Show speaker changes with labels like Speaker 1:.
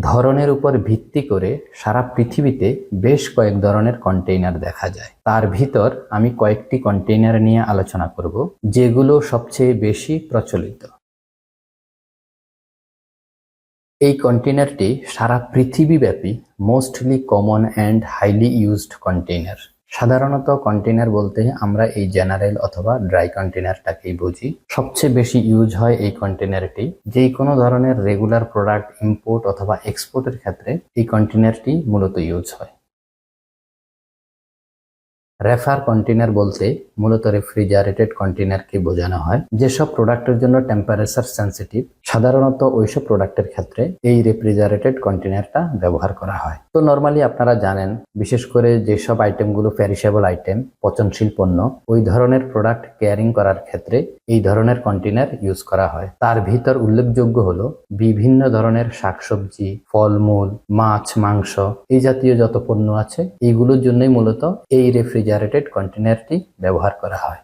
Speaker 1: ধরনের উপর ভিত্তি করে সারা পৃথিবীতে বেশ কয়েক ধরনের কন্টেইনার দেখা যায়। তার ভিতর আমি কয়েকটি কন্টেইনার নিয়ে আলোচনা করব, যেগুলো সবচেয়ে বেশি প্রচলিত। এই কন্টেইনারটি সারা পৃথিবীব্যাপী mostly common and highly used container. সাধারণত কন্টেনার বলতে আমরা এই জেনারেল অথবা ড্রাই কন্টেনারটাকেই বুঝি। সবচেয়ে বেশি ইউজ হয় এই কন্টেনারটি যে কোনো ধরনের রেগুলার প্রোডাক্ট ইম্পোর্ট অথবা এক্সপোর্টের ক্ষেত্রে এই কন্টেনারটি মূলত ইউজ হয়। রেফার কন্টেনার বলতে মূলত রেফ্রিজারেটেড কন্টেনারকে বোঝানো হয়। যেসব প্রোডাক্টের জন্য টেম্পারেচার সেন্সিটিভ, সাধারণত ওইসব প্রোডাক্টের ক্ষেত্রে এই রেফ্রিজারেটেড কন্টেনারটা ব্যবহার করা হয়। তো নর্মালি আপনারা জানেন, বিশেষ করে যেসব আইটেমগুলো প্যারিসেবল আইটেম পচনশীল পণ্য, ওই ধরনের প্রোডাক্ট কেয়ারিং করার ক্ষেত্রে এই ধরনের কন্টেনার ইউজ করা হয়। তার ভিতর উল্লেখযোগ্য হলো বিভিন্ন ধরনের শাকসবজি, ফলমূল, মাছ, মাংস এই জাতীয় যত পণ্য আছে এইগুলোর জন্যই মূলত এই রেফ্রিজারেটেড কন্টেনারটি ব্যবহার করা হয়।